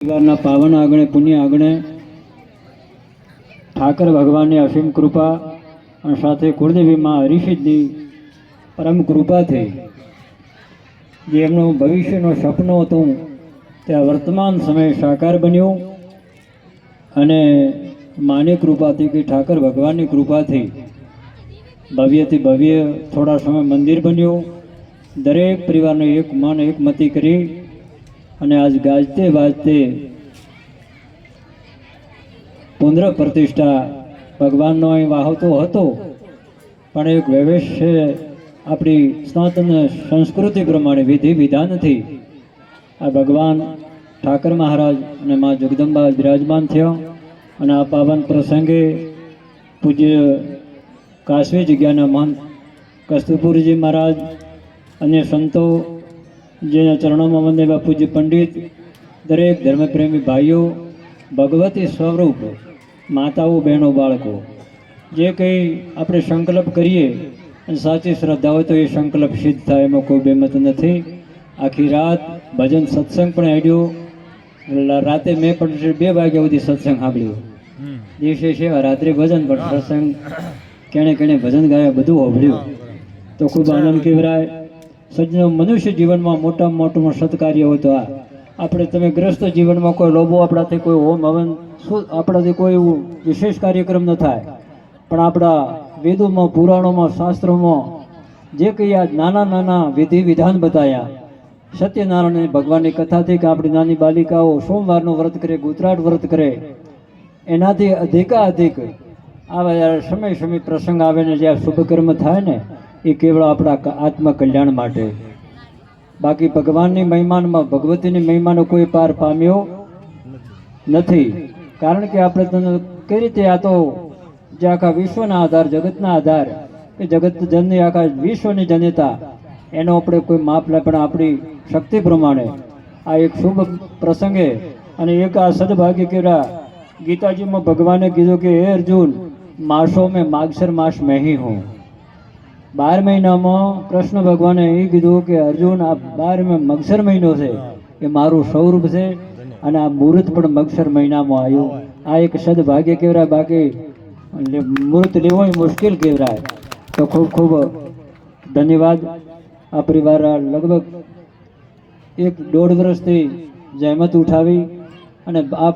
પરિવારના પાવન આંગણે, પુણ્ય આંગણે ઠાકર ભગવાનની અસીમ કૃપા અને સાથે કુળદેવી માં હરિષિદની પરમ કૃપાથી જે એમનું ભવિષ્યનું સપનું હતું તે વર્તમાન સમયે સાકાર બન્યું અને માની કૃપાથી કે ઠાકર ભગવાનની કૃપાથી ભવ્યથી ભવ્ય થોડા સમય મંદિર બન્યું. દરેક પરિવારને એક મન, એક મતી કરી અને આજ ગાજતે વાજતે પુનઃ પ્રતિષ્ઠા ભગવાનનો અહીં વાહતો હતો. પણ એક વ્યવેશ છે, આપણી સનાતન સંસ્કૃતિ પ્રમાણે વિધિ વિધાનથી આ ભગવાન ઠાકર મહારાજ અને મા જગદંબા બિરાજમાન થયા અને આ પાવન પ્રસંગે પૂજ્ય કાશ્મી જગ્યાના મહંત કસ્તુપુરજી મહારાજ અન્ય સંતો જેના ચરણોમાં વંદે પૂજ્ય પંડિત દરેક ધર્મપ્રેમી ભાઈઓ ભગવતી સ્વરૂપ માતાઓ બહેનો બાળકો. જે કંઈ આપણે સંકલ્પ કરીએ અને સાચી શ્રદ્ધા હોય તો એ સંકલ્પ સિદ્ધ થાય એમાં કોઈ બેમત નથી. આખી રાત ભજન સત્સંગ પણ હેડ્યો રાતે મેં પણ બે વાગ્યા સુધી સત્સંગ સાંભળ્યો. દિવસે સેવા રાત્રે ભજન પણ સત્સંગ કેણે કેણે ભજન ગાયા બધું સાંભળ્યું તો ખૂબ આનંદ કેવરાય. સજ્જનો મનુષ્ય જીવનમાં મોટામાં મોટું સત્કાર્ય હોય તો આ. આપણે તમે ગ્રસ્ત જીવનમાં કોઈ લોભો આપણાથી કોઈ હોમ હવન શું આપણાથી કોઈ એવું વિશેષ કાર્યક્રમ ન થાય. પણ આપણા વેદોમાં, પુરાણોમાં, શાસ્ત્રોમાં જે કંઈ આ નાના નાના વિધિ વિધાન બતાવ્યા સત્યનારાયણ ભગવાનની કથાથી કે આપણી નાની બાલિકાઓ સોમવારનું વ્રત કરે ગુતરાટ વ્રત કરે, એનાથી અધિકાધિક આવા જ્યારે સમય સમય પ્રસંગ આવે ને જ્યાં શુભ કર્મ થાય ને એ કેવળ આપણા આત્મકલ્યાણ આત્મ કલ્યાણ માટે. બાકી ભગવાનની મહેમાનમાં, ભગવતીની મહિમાનો કોઈ પાર પામ્યો નથી. કારણ કે આપણે તને કઈ રીતે આ તો જે આખા વિશ્વના આધાર, જગતના આધાર, કે જગત જનની આખા વિશ્વની જનતા એનો આપણે કોઈ માપ લે, પણ આપણી શક્તિ પ્રમાણે. આ એક શુભ પ્રસંગે અને એક આ સદભાગ્ય કેરા ગીતાજીમાં ભગવાને કીધું કે, હે અર્જુન, માસો મેં માગસર માસ મેં હું. બાર મહિનામાં કૃષ્ણ ભગવાને એ કીધું કે, અર્જુન, આ બાર મગસર મહિનો છે. એ મારું સ્વરૂપ છે અને આ મુહૂર્ત પણ મગસર મહિનામાં આવ્યું. આ એક સદભાગ્ય કહેવાય, બાકી મુહૂર્ત લેવો એ મુશ્કેલ કહેવાય. તો ખૂબ ખૂબ ધન્યવાદ. આ પરિવાર લગભગ એક દોઢ વર્ષથી જહેમત ઉઠાવી અને આ